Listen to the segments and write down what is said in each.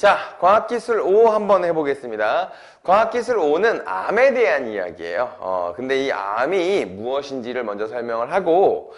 자, 과학기술 5 한번 해보겠습니다. 과학기술 5는 암에 대한 이야기예요. 어, 근데 이 암이 무엇인지를 먼저 설명을 하고,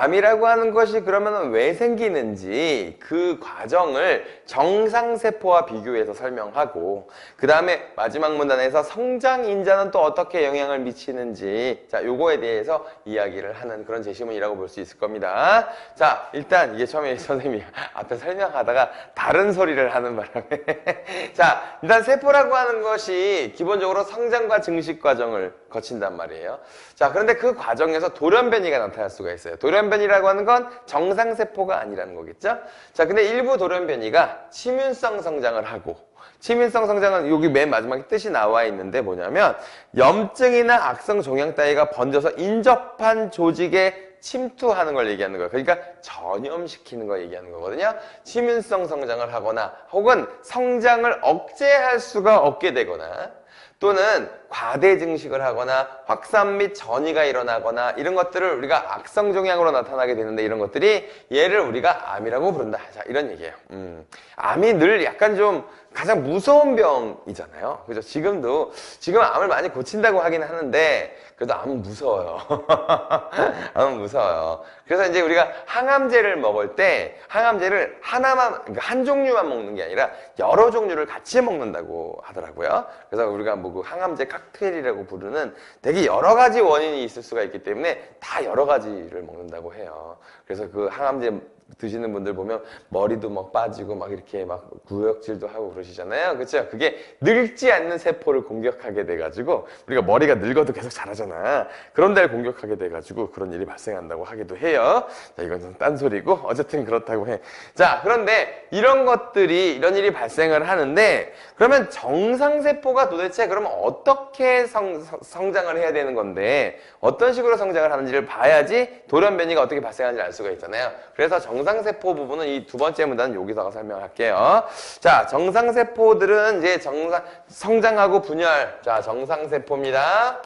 암이라고 하는 것이 그러면 왜 생기는지 그 과정을 정상세포와 비교해서 설명하고 그 다음에 마지막 문단에서 성장인자는 또 어떻게 영향을 미치는지 자 요거에 대해서 이야기를 하는 그런 제시문이라고 볼 수 있을 겁니다. 자 일단 이게 처음에 선생님이 앞에 설명하다가 다른 소리를 하는 바람에. 자 일단 세포라고 하는 것이 기본적으로 성장과 증식 과정을 거친단 말이에요. 자 그런데 그 과정에서 돌연변이가 나타날 수가 있어요. 돌연 변이라고 하는 건 정상세포가 아니라는 거겠죠 자 근데 일부 돌연변이가 치민성 성장을 하고 치민성 성장은 여기 맨 마지막에 뜻이 나와 있는데 뭐냐면 염증이나 악성 종양 따위가 번져서 인접한 조직에 침투하는 걸 얘기하는 거예요. 그러니까 전염시키는 걸 얘기하는 거거든요. 치민성 성장을 하거나 혹은 성장을 억제할 수가 없게 되거나 또는 과대 증식을 하거나 확산 및 전이가 일어나거나 이런 것들을 우리가 악성 종양으로 나타나게 되는데 이런 것들이 얘를 우리가 암이라고 부른다. 자, 이런 얘기예요. 음. 암이 늘 약간 좀 가장 무서운 병이잖아요. 그죠? 지금도 지금 암을 많이 고친다고 하긴 하는데 그래도 암은 무서워요. 암은 무서워요. 그래서 이제 우리가 항암제를 먹을 때 항암제를 하나만 그러니까 한 종류만 먹는 게 아니라 여러 종류를 같이 먹는다고 하더라고요. 그래서 우리가 뭐 그 항암제 칵테일이라고 부르는 되게 여러 가지 원인이 있을 수가 있기 때문에 다 여러 가지를 먹는다고 해요. 그래서 그 항암제 드시는 분들 보면 머리도 막 빠지고 막 이렇게 막 구역질도 하고 그러시잖아요. 그렇죠? 그게 늙지 않는 세포를 공격하게 돼가지고 우리가 머리가 늙어도 계속 자라잖아. 그런 데를 공격하게 돼가지고 그런 일이 발생한다고 하기도 해요. 자, 이건 좀 딴소리고 어쨌든 그렇다고 해. 자, 그런데 이런 것들이 이런 일이 발생을 하는데 그러면 정상세포가 도대체 그러면 어떻게 성, 성장을 해야 되는 건데 어떤 식으로 성장을 하는지를 봐야지 돌연변이가 어떻게 발생하는지 알 수가 있잖아요. 그래서 정상세포 부분은 이 두 번째 문단은 여기다가 설명할게요. 자, 정상세포들은 이제 정상, 성장하고 분열. 자, 정상세포입니다.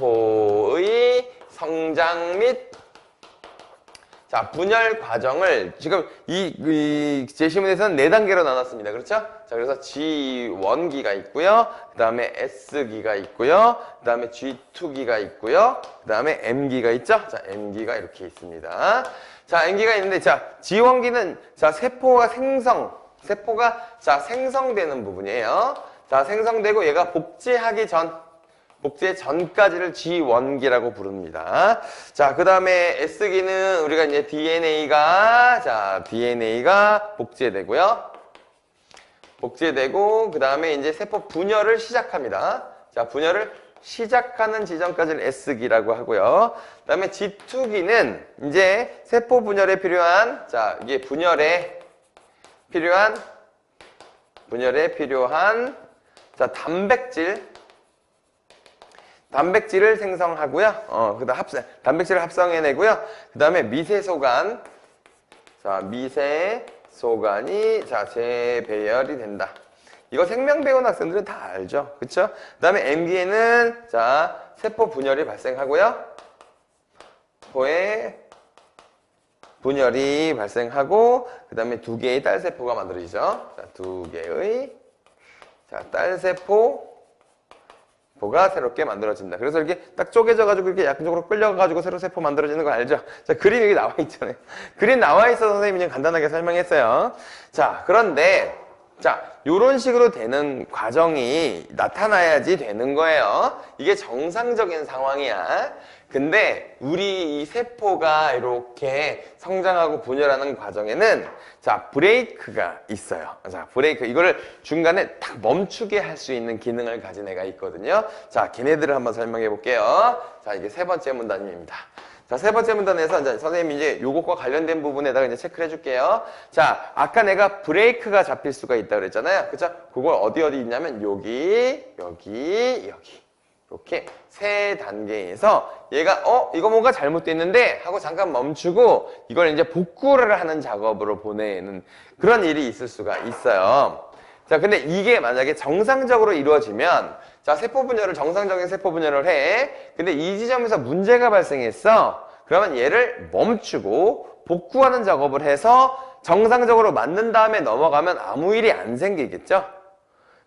정상세포의 성장 및 자, 분열 과정을 지금 이, 이 제시문에서는 네 단계로 나눴습니다. 그렇죠? 자, 그래서 G1기가 있고요. 그 다음에 S기가 있고요. 그 다음에 G2기가 있고요. 그 다음에 M기가 있죠? 자, M기가 이렇게 있습니다. 자, M기가 있는데, 자, G1기는, 자, 세포가 생성, 세포가, 자, 생성되는 부분이에요. 자, 생성되고 얘가 복제하기 전, 복제 전까지를 G1기라고 부릅니다. 자, 그 다음에 S기는 우리가 이제 DNA가, 자, DNA가 복제되고요. 복제되고, 그 다음에 이제 세포 분열을 시작합니다. 자, 분열을 시작하는 지점까지를 S기라고 하고요. 그 다음에 G2기는 이제 세포 분열에 필요한, 자, 이게 분열에 필요한, 분열에 필요한, 자, 단백질, 단백질을 생성하고요. 어, 그다음 합성, 단백질을 합성해내고요. 그 다음에 미세소간, 자, 미세소간이 자 재배열이 된다. 이거 생명 배운 학생들은 다 알죠, 그렇죠? 그 다음에 MB에는 자 세포 분열이 발생하고요. 포에 분열이 발생하고 그 다음에 두 개의 딸 세포가 만들어지죠. 자, 두 개의 자, 딸 세포 세포가 새롭게 만들어진다. 그래서 이렇게 딱 쪼개져가지고 이렇게 약쪽으로 끌려가가지고 새로 세포 만들어지는 거 알죠? 자, 그림 여기 나와 있잖아요. 그림 나와 있어서 선생님이 그냥 간단하게 설명했어요. 자, 그런데, 자, 요런 식으로 되는 과정이 나타나야지 되는 거예요. 이게 정상적인 상황이야. 근데 우리 이 세포가 이렇게 성장하고 분열하는 과정에는 자 브레이크가 있어요. 자 브레이크 이거를 중간에 딱 멈추게 할 수 있는 기능을 가진 애가 있거든요. 자 걔네들을 한번 설명해 볼게요. 자 이게 세 번째 문단입니다. 자, 세 번째 문단에서 이제 선생님이 이제 요것과 관련된 부분에다가 이제 체크를 해줄게요. 자, 아까 내가 브레이크가 잡힐 수가 있다 그랬잖아요. 그죠? 그걸 어디 어디 있냐면 여기, 여기, 여기. 이렇게 세 단계에서 얘가 어 이거 뭔가 잘못됐는데 하고 잠깐 멈추고 이걸 이제 복구를 하는 작업으로 보내는 그런 일이 있을 수가 있어요. 자 근데 이게 만약에 정상적으로 이루어지면 자 세포 분열을 정상적인 세포 분열을 해. 근데 이 지점에서 문제가 발생했어. 그러면 얘를 멈추고 복구하는 작업을 해서 정상적으로 만든 다음에 넘어가면 아무 일이 안 생기겠죠?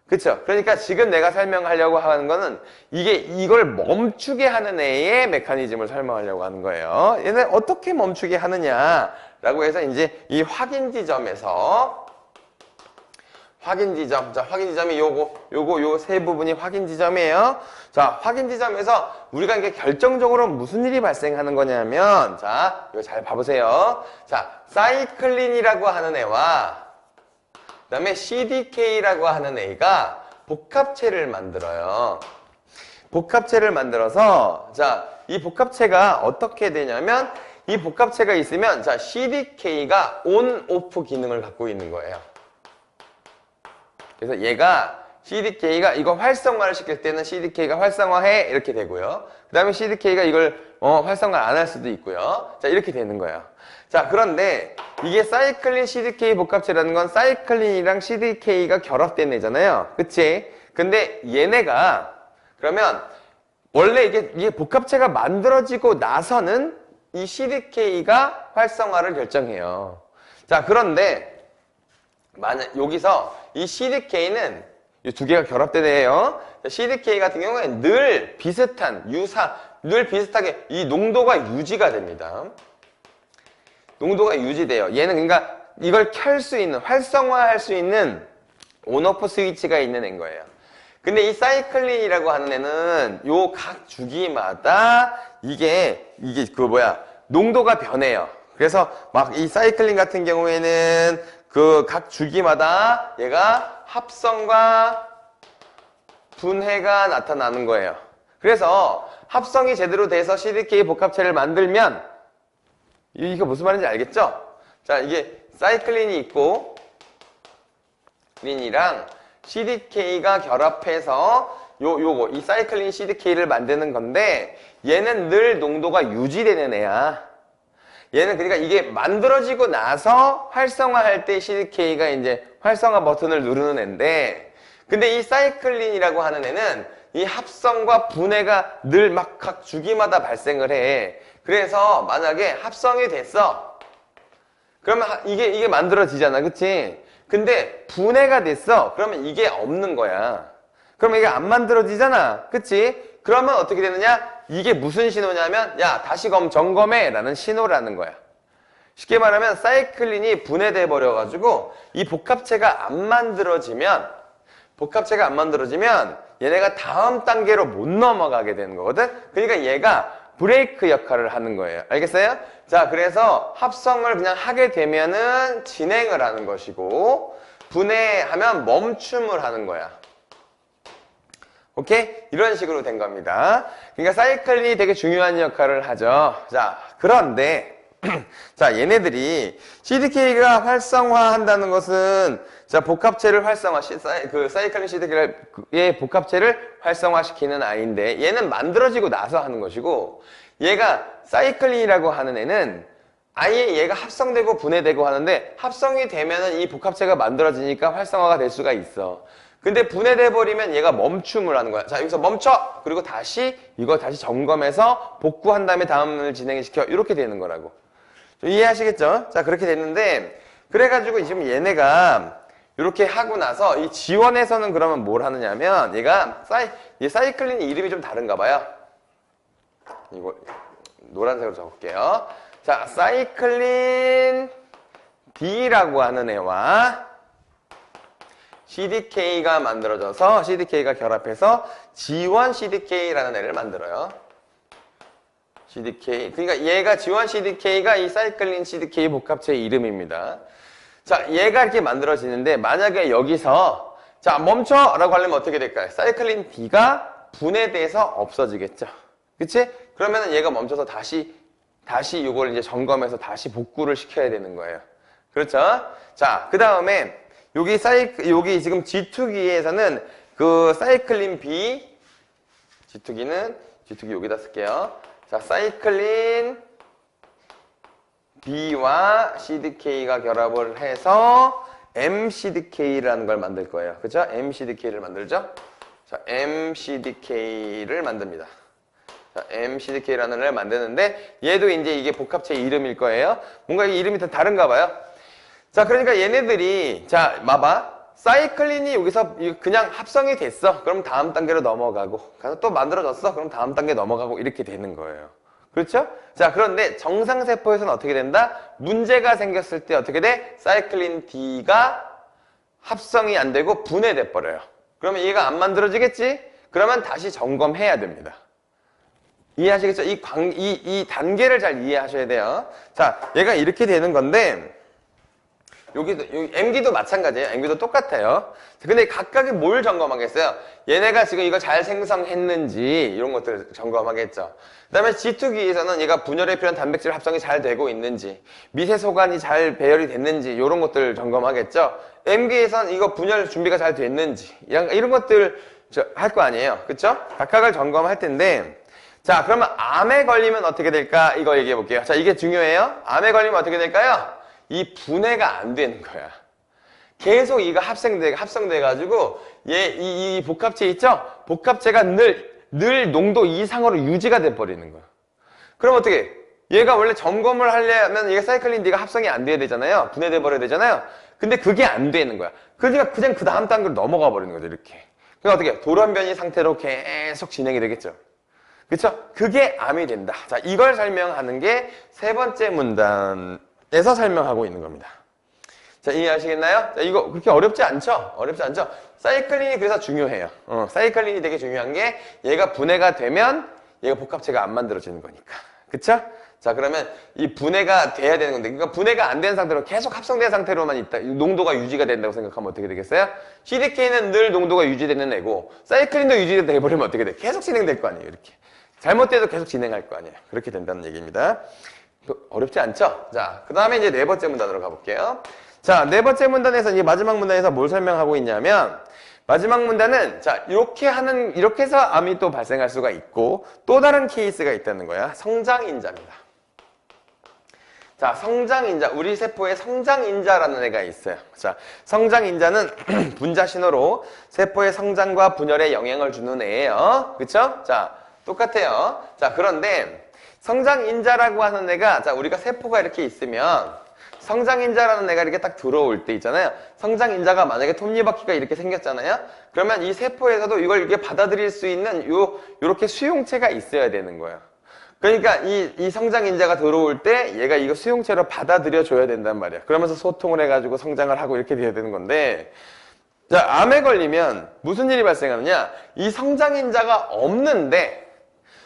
그쵸? 그러니까 지금 내가 설명하려고 하는 거는 이게 이걸 멈추게 하는 애의 메커니즘을 설명하려고 하는 거예요. 얘는 어떻게 멈추게 하느냐라고 해서 이제 이 확인 지점에서 확인 지점. 자, 확인 지점이 요거, 요거, 요 세 부분이 확인 지점이에요. 자, 확인 지점에서 우리가 이게 결정적으로 무슨 일이 발생하는 거냐면, 자, 이거 잘 봐보세요. 자, 사이클린이라고 하는 애와, 그 다음에 CDK라고 하는 애가 복합체를 만들어요. 복합체를 만들어서, 자, 이 복합체가 어떻게 되냐면, 이 복합체가 있으면, 자, CDK가 온, 오프 기능을 갖고 있는 거예요. 그래서 얘가 CDK가 이거 활성화를 시킬 때는 CDK가 활성화해 이렇게 되고요. 그 다음에 CDK가 이걸 어, 활성화 안 할 수도 있고요. 자 이렇게 되는 거예요. 자 그런데 이게 사이클린 CDK 복합체라는 건 사이클린이랑 CDK가 결합된 애잖아요. 그치? 근데 얘네가 그러면 원래 이게, 이게 복합체가 만들어지고 나서는 이 CDK가 활성화를 결정해요. 자 그런데 만약 여기서 이 CDK는 이 두 개가 결합된 애예요. CDK 같은 경우에는 늘 비슷한 유사, 늘 비슷하게 이 농도가 유지가 됩니다. 농도가 유지돼요. 얘는 그러니까 이걸 켤 수 있는 활성화할 수 있는 온오프 스위치가 있는 애인 거예요. 근데 이 사이클린이라고 하는 애는 요 각 주기마다 이게 이게 그 뭐야 농도가 변해요. 그래서 막 이 사이클린 같은 경우에는 그 각 주기마다 얘가 합성과 분해가 나타나는 거예요. 그래서 합성이 제대로 돼서 CDK 복합체를 만들면 이- 이거 무슨 말인지 알겠죠? 자, 이게 사이클린이 있고 린이랑 CDK가 결합해서 요 요거 이 사이클린 CDK를 만드는 건데 얘는 늘 농도가 유지되는 애야. 얘는 그러니까 이게 만들어지고 나서 활성화할 때 CDK가 이제 활성화 버튼을 누르는 애인데 근데 이 사이클린이라고 하는 애는 이 합성과 분해가 늘 막 각 주기마다 발생을 해. 그래서 만약에 합성이 됐어. 그러면 하- 이게 이게 만들어지잖아. 그치? 근데 분해가 됐어. 그러면 이게 없는 거야. 그러면 이게 안 만들어지잖아. 그치? 그러면 어떻게 되느냐? 이게 무슨 신호냐면 야 다시 검 점검해 라는 신호라는 거야. 쉽게 말하면 사이클린이 분해돼 버려 가지고 이 복합체가 안 만들어지면 복합체가 안 만들어지면 얘네가 다음 단계로 못 넘어가게 되는 거거든. 그러니까 얘가 브레이크 역할을 하는 거예요. 알겠어요? 자, 그래서 합성을 그냥 하게 되면은 진행을 하는 것이고 분해하면 멈춤을 하는 거야. 오케이? 이런 식으로 된 겁니다. 그러니까 사이클린이 되게 중요한 역할을 하죠. 자, 그런데 자, 얘네들이 CDK가 활성화한다는 것은 자, 복합체를 활성화, 시- 사이, 그 사이클린 CDK의 복합체를 활성화시키는 아이인데 얘는 만들어지고 나서 하는 것이고 얘가 사이클린이라고 하는 애는 아예 얘가 합성되고 분해되고 하는데 합성이 되면은 이 복합체가 만들어지니까 활성화가 될 수가 있어. 근데 분해돼 버리면 얘가 멈춤을 하는 거야. 자, 여기서 멈춰. 그리고 다시 이거 다시 점검해서 복구한 다음에 다음을 진행시켜. 이렇게 되는 거라고. 좀 이해하시겠죠? 자, 그렇게 됐는데 그래가지고 지금 얘네가 이렇게 하고 나서 이 지원에서는 그러면 뭘 하느냐면 얘가 사이 얘 사이클린 이름이 좀 다른가 봐요. 이거 노란색으로 적을게요. 자, 사이클린 D라고 하는 애와 CDK가 만들어져서 CDK가 결합해서 G1 CDK라는 애를 만들어요. CDK. 그러니까 얘가 G1 CDK가 이 사이클린 CDK 복합체의 이름입니다. 자, 얘가 이렇게 만들어지는데 만약에 여기서 자, 멈춰 라고 하려면 어떻게 될까요? 사이클린 D가 분해돼서 없어지겠죠. 그치? 그러면은 얘가 멈춰서 다시 다시 이걸 이제 점검해서 다시 복구를 시켜야 되는 거예요. 그렇죠? 자, 그 다음에 여기 사이 여기 지금 G2기에서는 그 사이클린 B G2기는 G2기 여기다 쓸게요. 자, 사이클린 B와 CDK가 결합을 해서 MCDK라는 걸 만들 거예요. 그죠? MCDK를 만들죠? 자, MCDK를 만듭니다. 자, MCDK라는 애를 만드는데 얘도 이제 이게 복합체 이름일 거예요. 뭔가 이 이름이 다 다른가 봐요. 자, 그러니까 얘네들이 자, 봐봐. 사이클린이 여기서 이- 그냥 합성이 됐어. 그럼 다음 단계로 넘어가고 가서 또 만들어졌어. 그럼 다음 단계 넘어가고 이렇게 되는 거예요. 그렇죠? 자, 그런데 정상세포에서는 어떻게 된다? 문제가 생겼을 때 어떻게 돼? 사이클린 D가 합성이 안 되고 분해돼 버려요. 그러면 얘가 안 만들어지겠지? 그러면 다시 점검해야 됩니다. 이해하시겠죠? 이, 관, 이, 이 단계를 잘 이해하셔야 돼요. 자, 얘가 이렇게 되는 건데, 여기도, 여기 MD도 마찬가지예요. MD도 똑같아요. 자, 근데 각각이 뭘 점검하겠어요? 얘네가 지금 이거 잘 생성했는지, 이런 것들을 점검하겠죠. 그 다음에 G2기에서는 얘가 분열에 필요한 단백질 합성이 잘 되고 있는지, 미세 소관이 잘 배열이 됐는지, 이런 것들을 점검하겠죠. M기에서는 이거 분열 준비가 잘 됐는지, 이런, 이런 것들 할 거 아니에요. 그쵸? 각각을 점검할 텐데, 자, 그러면 암에 걸리면 어떻게 될까? 이거 얘기해 볼게요. 자, 이게 중요해요. 암에 걸리면 어떻게 될까요? 이 분해가 안 되는 거야. 계속 이거 합성돼, 합성돼가지고, 얘, 이, 이 복합체 있죠? 복합체가 늘, 늘 농도 이상으로 유지가 돼버리는 거야. 그럼 어떻게? 얘가 원래 점검을 하려면 얘가 사이클린 D가 합성이 안 돼야 되잖아요. 분해돼 버려야 되잖아요. 근데 그게 안 되는 거야. 그러니까 그냥 그 다음 단계로 넘어가 버리는 거죠, 이렇게. 그럼 어떻게? 돌연변이 상태로 계속 진행이 되겠죠. 그쵸? 그게 암이 된다. 자, 이걸 설명하는 게 세 번째 문단 에서 설명하고 있는 겁니다. 자, 이해하시겠나요? 자, 이거 그렇게 어렵지 않죠? 어렵지 않죠? 사이클린이 그래서 중요해요. 어, 사이클린이 되게 중요한 게 얘가 분해가 되면 얘가 복합체가 안 만들어지는 거니까. 그쵸? 자, 그러면 이 분해가 돼야 되는 건데, 그러니까 분해가 안 된 상태로 계속 합성된 상태로만 있다. 농도가 유지가 된다고 생각하면 어떻게 되겠어요? CDK는 늘 농도가 유지되는 애고, 사이클린도 유지돼 버리면 어떻게 돼? 계속 진행될 거 아니에요, 이렇게. 잘못돼도 계속 진행할 거 아니에요. 그렇게 된다는 얘기입니다. 그, 어렵지 않죠? 자, 그 다음에 이제 네 번째 문단으로 가볼게요. 자, 네 번째 문단에서 이제 마지막 문단에서 뭘 설명하고 있냐면, 마지막 문단은, 자, 이렇게 하는, 이렇게 해서 암이 또 발생할 수가 있고, 또 다른 케이스가 있다는 거야. 성장인자입니다. 자, 성장인자. 우리 세포에 성장인자라는 애가 있어요. 자, 성장인자는 분자 신호로 세포의 성장과 분열에 영향을 주는 애예요. 그쵸? 자, 똑같아요. 자, 그런데 성장인자라고 하는 애가, 자, 우리가 세포가 이렇게 있으면 성장인자라는 애가 이렇게 딱 들어올 때 있잖아요. 성장인자가 만약에 톱니바퀴가 이렇게 생겼잖아요. 그러면 이 세포에서도 이걸 이렇게 받아들일 수 있는 요, 요렇게 수용체가 있어야 되는 거예요. 그러니까 이, 이 성장인자가 들어올 때 얘가 이거 수용체로 받아들여 줘야 된단 말이야. 그러면서 소통을 해가지고 성장을 하고 이렇게 돼야 되는 건데, 자, 암에 걸리면 무슨 일이 발생하느냐? 이 성장인자가 없는데,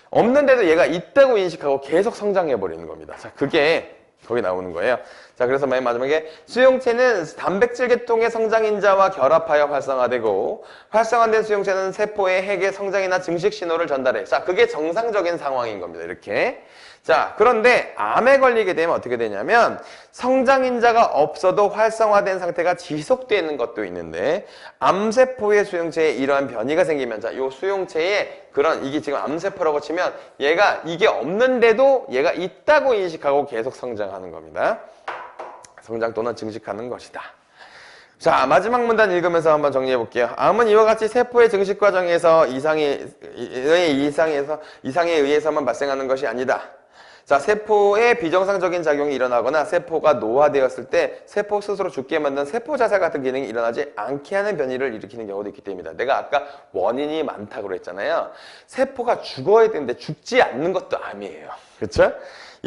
없는데도 얘가 있다고 인식하고 계속 성장해 버리는 겁니다. 자, 그게 거기 나오는 거예요. 자, 그래서 맨 마지막에 수용체는 단백질 계통의 성장인자와 결합하여 활성화되고 활성화된 수용체는 세포의 핵의 성장이나 증식 신호를 전달해. 자, 그게 정상적인 상황인 겁니다. 이렇게. 자, 그런데 암에 걸리게 되면 어떻게 되냐면 성장인자가 없어도 활성화된 상태가 지속되는 것도 있는데 암세포의 수용체에 이러한 변이가 생기면 자, 요 수용체에 그런 이게 지금 암세포라고 치면 얘가 이게 없는데도 얘가 있다고 인식하고 계속 성장하는 겁니다. 성장 또는 증식하는 것이다. 자, 마지막 문단 읽으면서 한번 정리해 볼게요. 암은 이와 같이 세포의 증식 과정에서 이상에, 의 이상에서, 이상에 의해서만 발생하는 것이 아니다. 자, 세포에 비정상적인 작용이 일어나거나 세포가 노화되었을 때 세포 스스로 죽게 만든 세포 자살 같은 기능이 일어나지 않게 하는 변이를 일으키는 경우도 있기 때문이다. 내가 아까 원인이 많다고 그랬잖아요. 세포가 죽어야 되는데 죽지 않는 것도 암이에요. 그렇죠?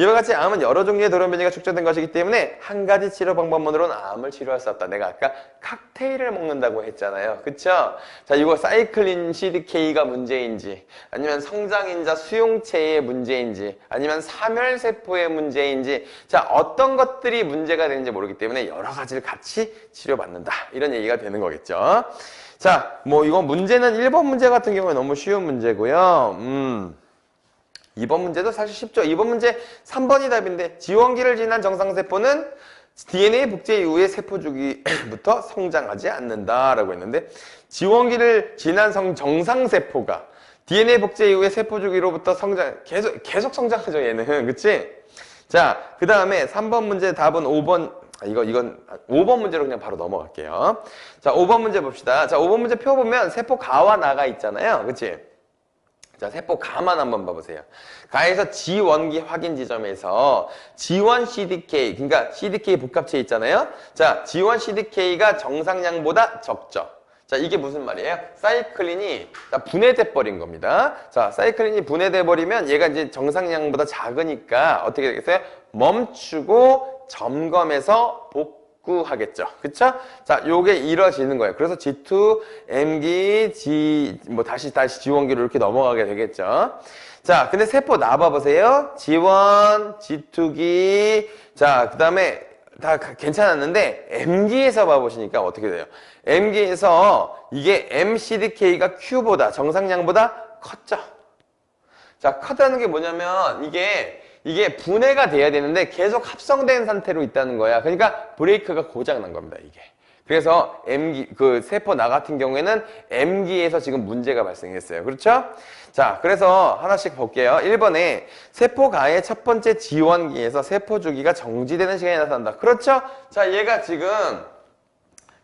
이와 같이 암은 여러 종류의 돌연변이가 축적된 것이기 때문에 한 가지 치료 방법만으로는 암을 치료할 수 없다. 내가 아까 칵테일을 먹는다고 했잖아요. 그쵸? 자, 이거 사이클린 CDK가 문제인지, 아니면 성장인자 수용체의 문제인지, 아니면 사멸세포의 문제인지, 자, 어떤 것들이 문제가 되는지 모르기 때문에 여러 가지를 같이 치료받는다. 이런 얘기가 되는 거겠죠. 자, 뭐 이거 문제는 1번 문제 같은 경우에 너무 쉬운 문제고요. 음. 2번 문제도 사실 쉽죠. 2번 문제 3번이 답인데 지원기를 지난 정상세포는 DNA 복제 이후에 세포 주기부터 성장하지 않는다라고 했는데 지원기를 지난 성 정상세포가 DNA 복제 이후에 세포 주기로부터 성장 계속 계속 성장하죠 얘는 그치? 자, 그 다음에 3번 문제 답은 5번 아, 이거 이건 5번 문제로 그냥 바로 넘어갈게요. 자, 5번 문제 봅시다. 자, 5번 문제 표 보면 세포 가와 나가 있잖아요. 그치? 자, 세포 가만 한번 봐보세요. 가에서 지원기 확인 지점에서 지원 CDK, 그러니까 CDK 복합체 있잖아요. 자, 지원 CDK가 정상량보다 적죠. 자, 이게 무슨 말이에요? 사이클린이 자, 분해돼 버린 겁니다. 자, 사이클린이 분해돼 버리면 얘가 이제 정상량보다 작으니까 어떻게 되겠어요? 멈추고 점검해서 복 구하겠죠. 그쵸? 자, 요게 이루어지는 거예요. 그래서 G2, M기, G, 뭐 다시 다시 지원기로 이렇게 넘어가게 되겠죠. 자, 근데 세포 나와보세요. G1, G2기, 자, 그 다음에 다 가- 괜찮았는데 M기에서 봐보시니까 어떻게 돼요? M기에서 이게 MCDK가 Q보다 정상량보다 컸죠. 자, 컸다는 게 뭐냐면 이게 이게 분해가 돼야 되는데 계속 합성된 상태로 있다는 거야. 그러니까 브레이크가 고장 난 겁니다, 이게. 그래서 M기 그 세포 나 같은 경우에는 M기에서 지금 문제가 발생했어요. 그렇죠? 자, 그래서 하나씩 볼게요. 1번에 세포가의 첫 번째 지원기에서 세포 주기가 정지되는 시간이 나타난다. 그렇죠? 자, 얘가 지금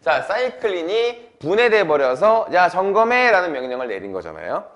자, 사이클린이 분해돼 버려서 야 점검해 라는 명령을 내린 거잖아요.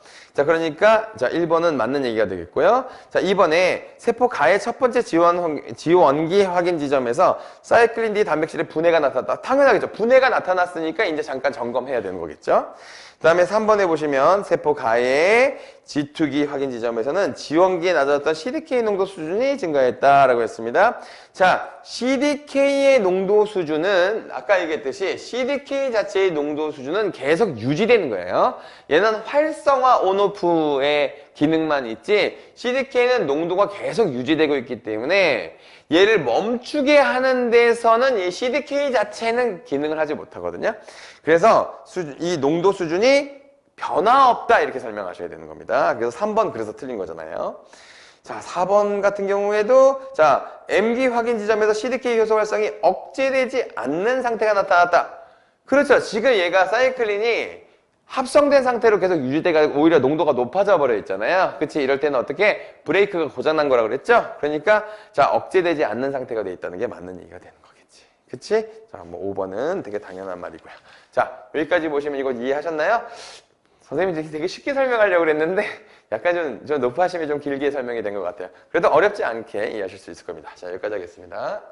자, 그러니까 자 1번은 맞는 얘기가 되겠고요. 자, 2번에 세포 가의 첫 번째 지원 확- 지원기 확인 지점에서 사이클린 D 단백질의 분해가 나타났다. 당연하겠죠. 분해가 나타났으니까 이제 잠깐 점검해야 되는 거겠죠. 그 다음에 3번에 보시면 세포 가의 G2기 확인 지점에서는 지원기에 낮아졌던 CDK 농도 수준이 증가했다라고 했습니다. 자, CDK의 농도 수준은 아까 얘기했듯이 CDK 자체의 농도 수준은 계속 유지되는 거예요. 얘는 활성화 온오프의 기능만 있지 CDK는 농도가 계속 유지되고 있기 때문에 얘를 멈추게 하는 데서는 이 CDK 자체는 기능을 하지 못하거든요. 그래서 수- 이 농도 수준이 변화 없다 이렇게 설명하셔야 되는 겁니다. 그래서 3번 그래서 틀린 거잖아요. 자, 4번 같은 경우에도 자, M기 확인 지점에서 CDK 효소 활성이 억제되지 않는 상태가 나타났다. 그렇죠. 지금 얘가 사이클린이 합성된 상태로 계속 유지돼가 오히려 농도가 높아져 버려 있잖아요. 그치? 이럴 때는 어떻게 브레이크가 고장난 거라 그랬죠? 그러니까 자, 억제되지 않는 상태가 돼 있다는 게 맞는 얘기가 되는. 그치? 자, 뭐 5번은 되게 당연한 말이고요. 자, 여기까지 보시면 이거 이해하셨나요? 선생님이 되게 쉽게 설명하려고 그랬는데 약간 좀, 좀 높아심이 좀 길게 설명이 된 것 같아요. 그래도 어렵지 않게 이해하실 수 있을 겁니다. 자, 여기까지 하겠습니다.